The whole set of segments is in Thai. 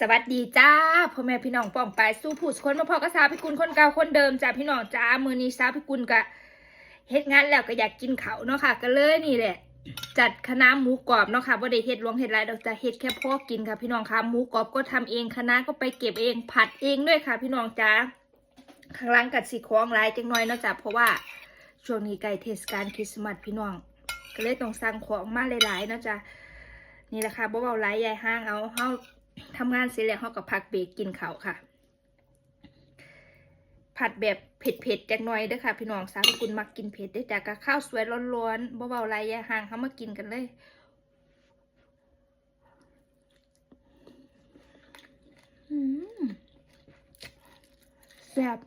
สวัสดีจ้าพ่อแม่พี่น้องป้องไปายสู้ผู้สคนมาพอก็สาวพิกุลคนเก่าคนเดิมจ้าพี่น้องจ้ามือนี้สาวพิกุลก็เฮ็ดงานแล้วก็อยากกินเขาเนาะค่ะ ก็เลยนี่แหละ จัดคณะหมูกรอบเนาะค่ะบ่ได้เฮ็ดรวงเฮ็ดหลายดอกจ้าเฮ็ดแค่พ่อกินค่ะ พี่น้องค่ะหมูกรอบก็ทำเองคณะก็ไปเก็บเองผัดเองด้วยค่ะ พี่น้องจ้าข้างล่างกัดสีของลายจังน้อยเนาะจ้าเพราะว่าช่วงนี้ใกล้เทศกาลคริสต์มาสพี่น้อง ก็เลยต้องสั่งของมาหลายๆเนาะจ้านี่แหละค่ะบ่เบาหลายยายห้างเอาเฮา ทำงานเสร็จแล้วเขาก็พักเบรกกินเขาวค่ะ ผัดแบบเผ็ดๆจักหน่อยเด้อค่ะ พี่น้องสาวคุณมักกินเผ็ดได้จากกับข้าวสวยร้อนๆเบาๆไรยาห่างเขามากินกันเลยแซ่บ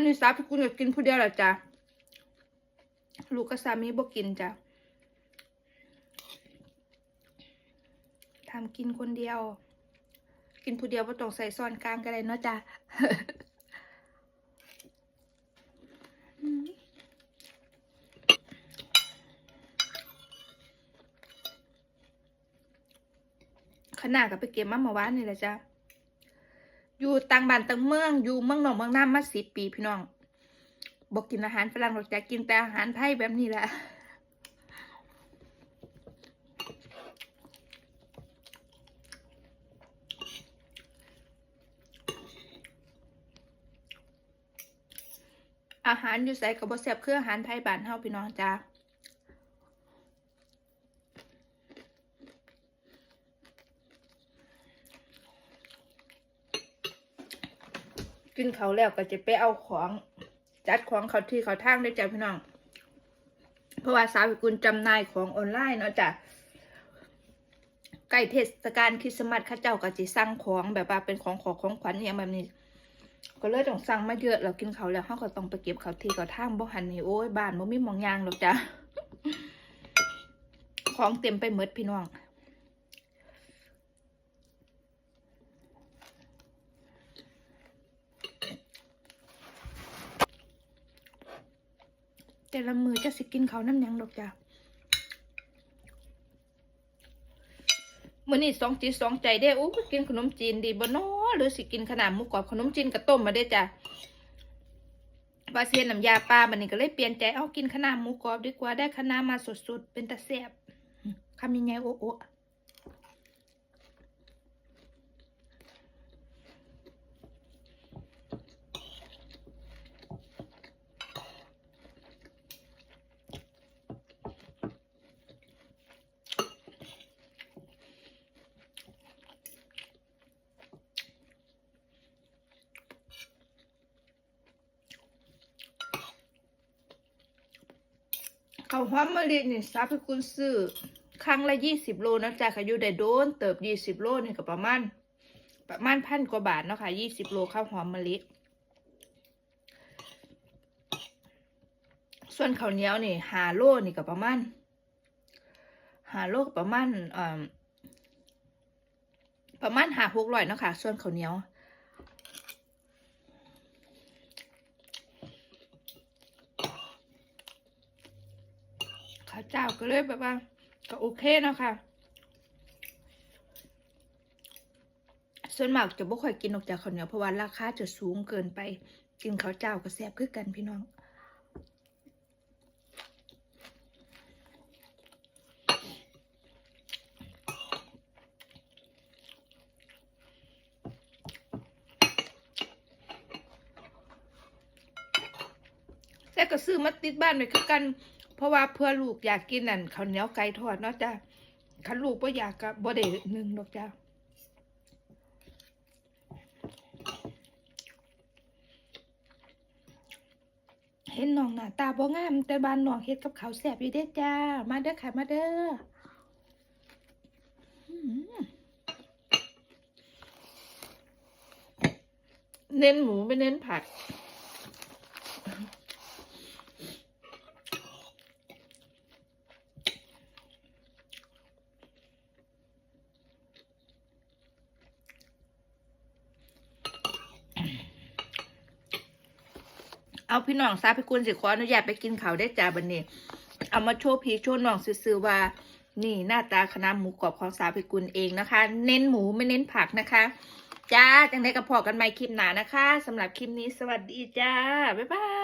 นนี้สาวพี่คุณก็กินผู้เดียวแหละจ้ะลูกกับสามีบ่กินจ้ะทำกินคนเดียว กินผู้เดียวบ่ต้องใส่ซ้อนกลางก็ได้เนาะจ้ะขนาดกับไปเก็บมาเมื่อวานนี่แหละจ้ะ อยู่ต่างบ้านต่างเมือง อยู่เมืองหนองเมืองน้ำมาสิบปีพี่น้องบอกกินอาหารฝรั่งหรอกจะกินแต่อาหารไทยแบบนี้แหละอาหารอยู่ใส่กับบแซ่บคืออาหารไทยบ้านเฮาพี่น้องจ้า กินเขาแล้วก็จะไปเอาของ จัดของเขาที่เขาทางได้จ้ะพี่น้อง เพราะว่าสาวพิกุลจำหน่ายของออนไลน์เนาะจ้ะใกล้เทศกาลคริสต์มาสข้าเจ้าก็จะสั่งของแบบว่าเป็นของขอของขวัญอย่างแบบนี้ ก็เลยต้องสั่งมาเยอะเรากินเขาแล้วเขาก็ต้องไปเก็บเขาที่เขาทางบ่หันนี่โอ้ยบ้านบ่มีมองยางหรอกจ้ะของเต็มไปหมดพี่น้อง แต่ละมือจะสิกินเขาน้ำหยังดอกจ้ะมื่อนี้สองจิตสองใจได้อู้กินขนมจีนดีบ่น้อหรือสิกินขนาดหมูกรอบขนมจีนกับต้มมาได้จ้ะบาเซียน้ำยาปลาบันนี้ก็เลยเปลี่ยนใจเอากินขนาดหมูกรอบดีกว่าได้ขนาดมาสดๆเป็นตะแซบคำยังไงโอ้โอ้ ข้าวหอมมะลินี่ซาพิคุณซื้อครั้งละยี่สิบโลนะจ๊ะค่ะอยู่ได้โดนเติบยี่สิบโลนี่ก็ประมาณประมาณพันกว่าบาทเนาะค่ะยี่สิบโลข้าวหอมมะลิส่วนข้าวเหนียวนี่หาโลนี่ก็ประมาณหาโลก็ประมาณอ่อประมาณหาหกร้อยเนาะค่ะส่วนข้าวเหนียว ข้าวเจ้าก็เลยแบบว่า ก็โอเคเนาะค่ะ ส่วนมากจะบ่ค่อยกินออกจากข้าวเหนียวเพราะว่าราคาจะสูงเกินไป กินข้าวเจ้าก็แซ่บคือกันพี่น้องแต่ก็ซื้อมาติดบ้านไว้คือกัน เพราะว่าเพื่อลูกอยากกินนั่นข้าวเหนียวไก่ทอดเนาะจ้ะคันลูกบ่อยากก็บ่ได้หนึ่งดอกจ้ะเห็นน้องหน้าตาบ่งามแต่บ้านน้องเฮ็ดกับข้าวแซ่บอยู่เด้จ้า มาเด้อค่ะมาเด้อเน้นหมูไม่เน้นผัด เอาพี่น้องซาพิกุณสิขออนุญาตไปกินเขาวได้จ้าบันนี้เอามาโชว์พีโชว์น้องซื้อว่า นี่หน้าตาคณะหมูกรอบของสาพิกุลเองนะคะ เน้นหมูไม่เน้นผักนะคะ จ้าจังได้กระพอกันใหม่คลิปหนานะคะสำหรับคลิปนี้สวัสดีจ้า บ๊ายบาย